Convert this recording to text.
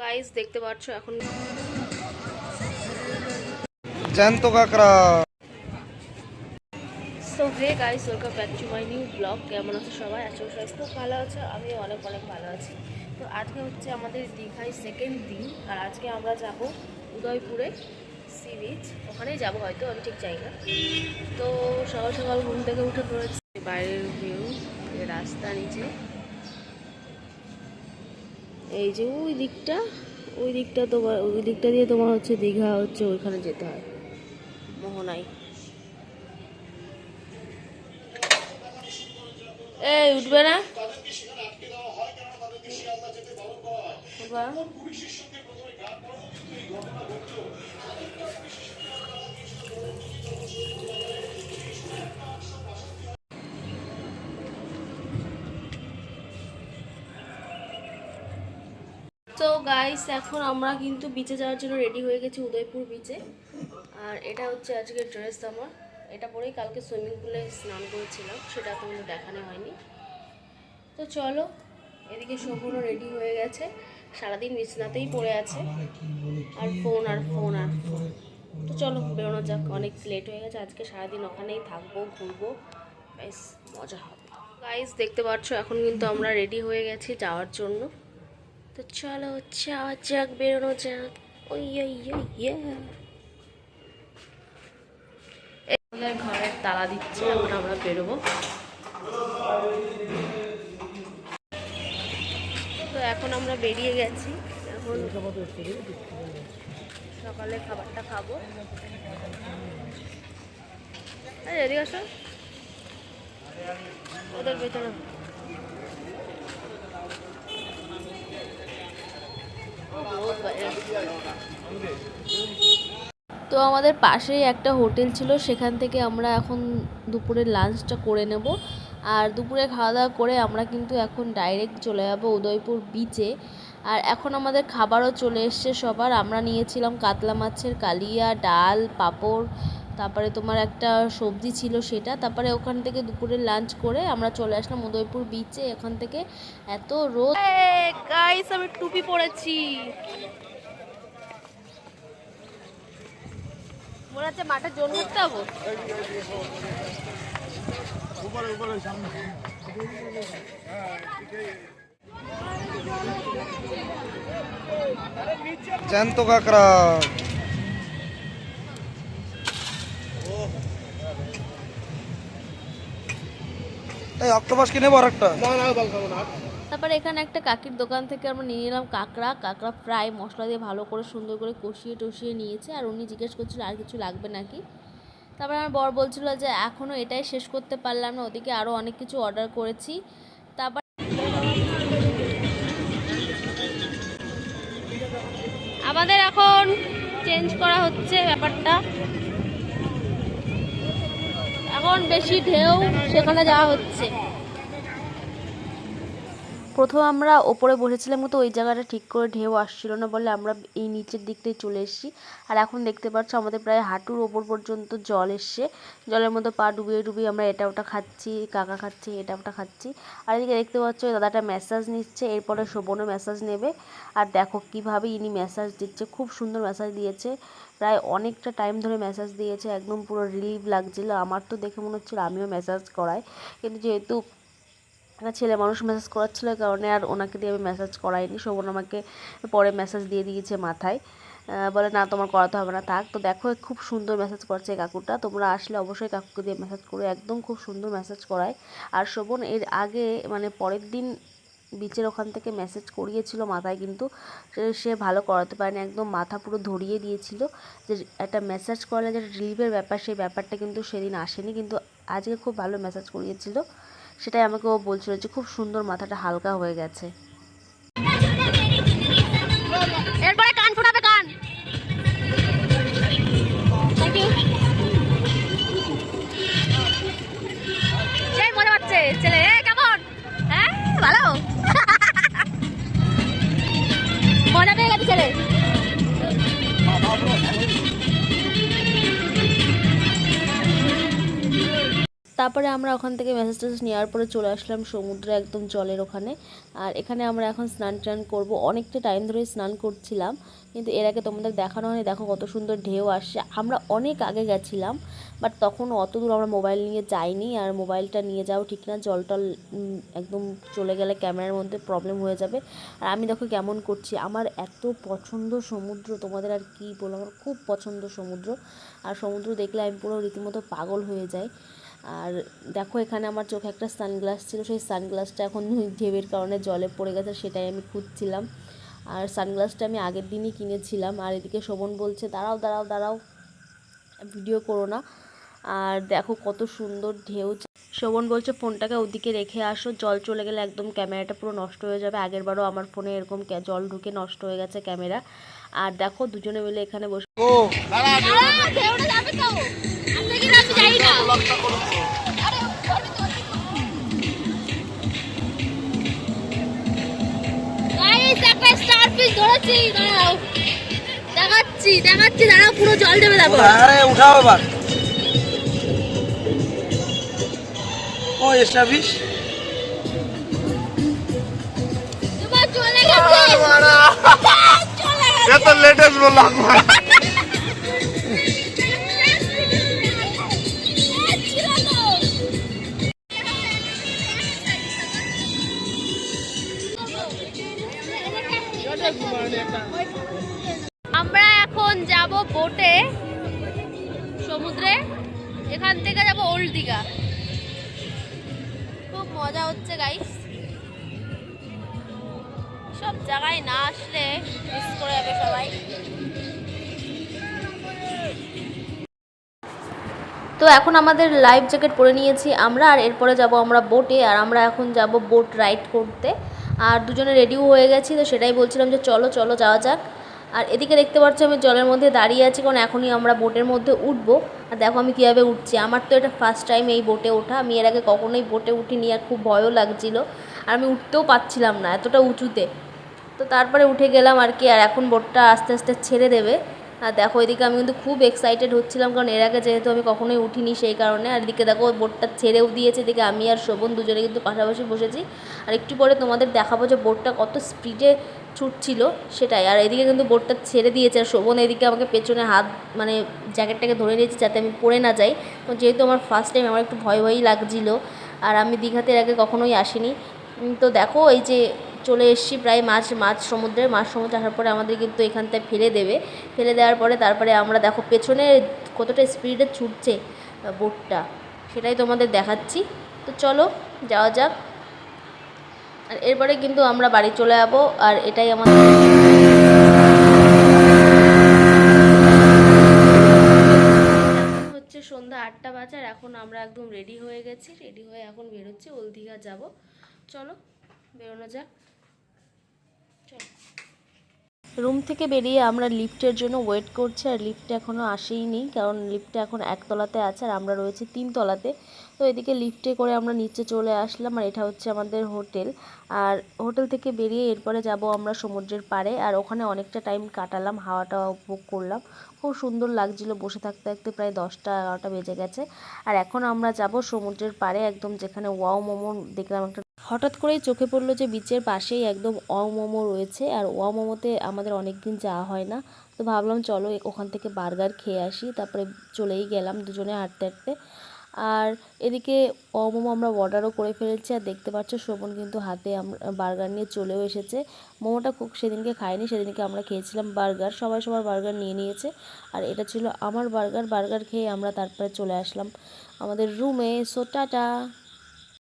Guys দেখতে পাচ্ছ এখন জ্যান্ত কাকড়া। So hey guys welcome back to my new blog কেমন আছে সবাই? খুব ভালো আছে। আমি অনেক অনেক ভালো আছি। তো আজকে হচ্ছে আমাদের দীঘায় সেকেন্ড দিন। আর আজকে আমরা যাব উদয়পুরে সি বিচ ওখানেই যাব হয়তো আমি ঠিক চাই না। তো সকাল সকাল ঘুম থেকে উঠে পড়েছি। বাইরের ভিউ রাস্তা নিচে। এই যে ওই দিকটা ওই দিকটা তোমার, ওই দিকটা দিয়ে তোমার হচ্ছে দীঘা হচ্ছে ওইখানে যেতে হয়। মোহনাই এই, উঠবে না? উঠবা? তো গাইস এখন আমরা কিন্তু বিচে যাওয়ার জন্য রেডি হয়ে গেছি উদয়পুর বিচে আর এটা হচ্ছে আজকের ড্রেস আমার। এটা পরেই কালকে সুইমিং পুলে স্নান করেছিলাম, সেটা তোমাদের দেখানো হয়নি। তো চলো, এদিকে সম্পূর্ণ রেডি হয়ে গেছে। সারাদিন বিছনাতেই পড়ে আছে। আর ফোন আর ফোন আর ফোন তো চলো, বেরোনো যাক, অনেক লেট হয়ে গেছে। আজকে সারাদিন ওখানেই থাকব, ঘুরবো। বেশ মজা হবে। গাইস দেখতে পাচ্ছ, এখন কিন্তু আমরা রেডি হয়ে গেছি যাওয়ার জন্য। তো চলো হচ্ছে যাওয়া যাক, বেরোনো যাক। ওই ঘরের তালা দিচ্ছে, এখন আমরা বেরোবো। তো এখন আমরা বেরিয়ে গেছি। এখন সকালে খাবারটা খাব। এদিকে আসো। ওদের ভেতরে। তো আমাদের পাশেই একটা হোটেল ছিল, সেখান থেকে আমরা এখন দুপুরের লাঞ্চটা করে নেব। আর দুপুরে খাওয়া দাওয়া করে আমরা কিন্তু এখন ডাইরেক্ট চলে যাব উদয়পুর বিচে আর এখন আমাদের খাবারও চলে এসছে সবার। আমরা নিয়েছিলাম কাতলা মাছের কালিয়া, ডাল, পাঁপড় তারপরে তোমার একটা সবজি ছিল সেটা তারপরে ওখান থেকে দুপুরে লাঞ্চ করে আমরা চলে আসলাম উদয়পুর বিচে এখান থেকে এত রোদ। গাইস আমি টুপি পরেছি। মনে হচ্ছে মাঠে জোন করতে হব জ্যান্ত কাকড়া অক্টোপাস কিনে একটা তারপরে এখানে একটা কাকির দোকান থেকে আমরা নিয়ে নিলাম কাঁকড়া। কাঁকড়া ফ্রাই মশলা দিয়ে ভালো করে সুন্দর করে কষিয়ে টষিয়ে নিয়েছে। আর উনি জিজ্ঞেস করছিল, আর কিছু লাগবে নাকি? তারপরে আমার বর বলছিল যে এখনও এটাই শেষ করতে পারলাম না। ওদিকে আরও অনেক কিছু অর্ডার করেছি। তারপর আমাদের এখন চেঞ্জ করা হচ্ছে ব্যাপারটা। এখন বেশি ঢেউ সেখানে যাওয়া হচ্ছে। প্রথম আমরা ওপরে বসেছিলাম কিন্তু ওই জায়গাটা ঠিক করে ঢেউ আসছিল না বলে আমরা এই নিচের দিকটাই চলে এসেছি। আর এখন দেখতে পাচ্ছ আমাদের প্রায় হাঁটুর ওপর পর্যন্ত জল এসছে। জলের মধ্যে পা ডুবিয়ে ডুবিয়ে আমরা এটা ওটা খাচ্ছি, কাকা খাচ্ছি, এটা ওটা খাচ্ছি। আর এদিকে দেখতে পাচ্ছ দাদাটা ম্যাসাজ নিচ্ছে, এরপরে শোভনও ম্যাসাজ নেবে। আর দেখো কীভাবে ইনি ম্যাসাজ দিচ্ছে, খুব সুন্দর ম্যাসাজ দিয়েছে। প্রায় অনেকটা টাইম ধরে ম্যাসাজ দিয়েছে, একদম পুরো রিলিভ লাগছিল। আমার তো দেখে মনে হচ্ছিল আমিও ম্যাসাজ করাই। কিন্তু যেহেতু একটা ছেলে মানুষ মেসেজ করাচ্ছিল কারণে আর ওনাকে দিয়ে আমি মেসেজ করাইনি। শোভন আমাকে পরে মেসেজ দিয়ে দিয়েছে মাথায়। বলে, না, তোমার করাতে হবে না, থাক। তো দেখো খুব সুন্দর মেসেজ করছে কাকুটা। তোমরা আসলে অবশ্যই কাকুকে দিয়ে মেসেজ করো, একদম খুব সুন্দর মেসেজ করায়। আর শোভন এর আগে মানে পরের দিন বিচের ওখান থেকে মেসেজ করিয়েছিল মাথায়, কিন্তু সে- ভালো করাতে পারেনি। একদম মাথা পুরো ধরিয়ে দিয়েছিল যে, একটা মেসেজ করলে যে রিলিফের ব্যাপার, সেই ব্যাপারটা কিন্তু সেদিন আসেনি। কিন্তু আজকে খুব ভালো মেসেজ করিয়েছিল। সেটাই আমাকে ও বলছিল যে খুব সুন্দর মাথাটা হালকা হয়ে গেছে। তারপরে আমরা ওখান থেকে মেসেজ টেসেজ নেওয়ার পরে চলে আসলাম সমুদ্রে একদম জলের ওখানে। আর এখানে আমরা এখন স্নান টান করব। অনেকটা টাইম ধরে স্নান করছিলাম, কিন্তু এর আগে তোমাদের দেখানো হয়নি। দেখো কত সুন্দর ঢেউ আসছে। আমরা অনেক আগে গেছিলাম বাট তখন অত দূর আমরা মোবাইল নিয়ে যাইনি। আর মোবাইলটা নিয়ে যাও ঠিক না, জল টল একদম চলে গেলে ক্যামেরার মধ্যে প্রবলেম হয়ে যাবে। আর আমি দেখো কেমন করছি। আমার এত পছন্দ সমুদ্র, তোমাদের আর কি বলব? আমার খুব পছন্দ সমুদ্র। আর সমুদ্র দেখলে আমি পুরো রীতিমতো পাগল হয়ে যাই। আর দেখো এখানে আমার চোখে একটা সানগ্লাস ছিল সেই সানগ্লাসটা এখন ঢেউয়ের কারণে জলে পড়ে গেছে সেটাই আমি খুঁজছিলাম। আর সানগ্লাসটা আমি আগের দিনই কিনেছিলাম আর এদিকে শোভন বলছে দাঁড়াও দাঁড়াও দাঁড়াও ভিডিও করো না। আর দেখো কত সুন্দর ঢেউ শোভন বলছে ফোনটাকে ওদিকে রেখে আসো জল চলে গেলে একদম ক্যামেরাটা পুরো নষ্ট হয়ে যাবে। আগের বারও আমার ফোনে এরকম জল ঢুকে নষ্ট হয়ে গেছে ক্যামেরা। আর দেখো দুজনে মিলে এখানে বসে ব্লকটা করুন ধরেছি দাঁড়াও। দেখাচ্ছি দেখাচ্ছি দাঁড়াও পুরো জল দেবে দেখো। হ্যাঁ, আরে উঠাও এবার ও এস্টাবলিশ চলে গেছে। এটা লেটেস্ট ব্লগ সমুদ্রে, এখান থেকে যাব ওল্ড দীঘা। খুব মজা হচ্ছে গাইস সব জায়গায় না আসলে মিস করে যাবে সবাই। তো এখন আমাদের লাইফ জ্যাকেট পরে নিয়েছি আমরা, আর এরপরে যাব আমরা বোটে আর আমরা এখন যাব বোট রাইড করতে। আর দুজনে রেডিও হয়ে গেছি, তো সেটাই বলছিলাম যে চলো চলো যাওয়া যাক। আর এদিকে দেখতে পাচ্ছ আমি জলের মধ্যে দাঁড়িয়ে আছি, কারণ এখনই আমরা বোটের মধ্যে উঠবো। আর দেখো আমি কীভাবে উঠছি। আমার তো এটা ফার্স্ট টাইম এই বোটে ওঠা। আমি এর আগে কখনোই বোটে উঠিনি আর খুব ভয়ও লাগছিল। আর আমি উঠতেও পারছিলাম না, এতটা উঁচুতে। তো তারপরে উঠে গেলাম আর কি, আর এখন বোটটা আস্তে আস্তে ছেড়ে দেবে। আর দেখো এদিকে আমি কিন্তু খুব এক্সাইটেড হচ্ছিলাম, কারণ এর আগে যেহেতু আমি কখনোই উঠিনি সেই কারণে। আর এদিকে দেখো বোটটা ছেড়েও দিয়েছে, এদিকে আমি আর শোভন দুজনে কিন্তু পাশাপাশি বসেছি। আর একটু পরে তোমাদের দেখাবো যে বোটটা কত স্পিডে ছুটছিল সেটাই। আর এদিকে কিন্তু বোটটা ছেড়ে দিয়েছে। আর শোভন এদিকে আমাকে পেছনে হাত মানে জ্যাকেটটাকে ধরে নিয়েছে যাতে আমি পড়ে না যাই। তো যেহেতু আমার ফার্স্ট টাইম আমার একটু ভয় ভয়ই লাগছিল। আর আমি দীঘাতে আগে কখনোই আসিনি। তো দেখো, এই যে চলে এসেছি প্রায় মাছ মাছ সমুদ্রে। মাছ সমুদ্রে আসার পরে আমাদের কিন্তু এখানটায় ফেলে দেবে। ফেলে দেওয়ার পরে তারপরে আমরা দেখো পেছনে কতটা স্পিডে ছুটছে বোটটা। সেটাই তোমাদের দেখাচ্ছি। তো চলো, যাওয়া যাক। আর এরপরে কিন্তু আমরা বাড়ি চলে যাব, আর এটাই আমাদের হচ্ছে সন্ধ্যা আটটা বাজে, আর এখন আমরা একদম রেডি হয়ে গেছি রেডি হয়ে এখন বেরোচ্ছি ওল দীঘা যাব। চলো, বেরোনো যাক। রুম থেকে বেরিয়ে আমরা লিফটের জন্য ওয়েট করছি আর লিফটে এখনও আসেইনি, কারণ লিফটে এখন একতলাতে আছে আর আমরা রয়েছি তিনতলাতে। তো এদিকে লিফটে করে আমরা নিচে চলে আসলাম আর এটা হচ্ছে আমাদের হোটেল। আর হোটেল থেকে বেরিয়ে এরপরে যাব আমরা সমুদ্রের পাড়ে আর ওখানে অনেকটা টাইম কাটালাম, হাওয়াটা উপভোগ করলাম। খুব সুন্দর লাগছিল, বসে থাকতে থাকতে প্রায় দশটা এগারোটা বেজে গেছে। আর এখন আমরা যাব সমুদ্রের পাড়ে, একদম যেখানে ওয়াও মোমো দেখলাম একটা হঠাৎ করেই চোখে পড়ল যে বিচের পাশেই একদম ওয়াও মোমো রয়েছে, আর ওয়াও মোমোতে আমাদের অনেক দিন যাওয়া হয় না। তো ভাবলাম চলো ওখান থেকে বার্গার খেয়ে আসি, তারপরে চলেই গেলাম দুজনে হাঁটতে হাঁটতে। আর এদিকে ওয়াও মোমো আমরা অর্ডারও করে ফেলেছি, আর দেখতে পাচ্ছ শোভন কিন্তু হাতে আমরা বার্গার নিয়ে চলেও এসেছে। মোমোটা খুব সেদিনকে খাইনি সেদিনকে আমরা খেয়েছিলাম বার্গার, সবাই সবার বার্গার নিয়ে নিয়েছে। আর এটা ছিল আমার বার্গার বার্গার খেয়ে আমরা তারপরে চলে আসলাম। আমাদের রুমে সো টাটা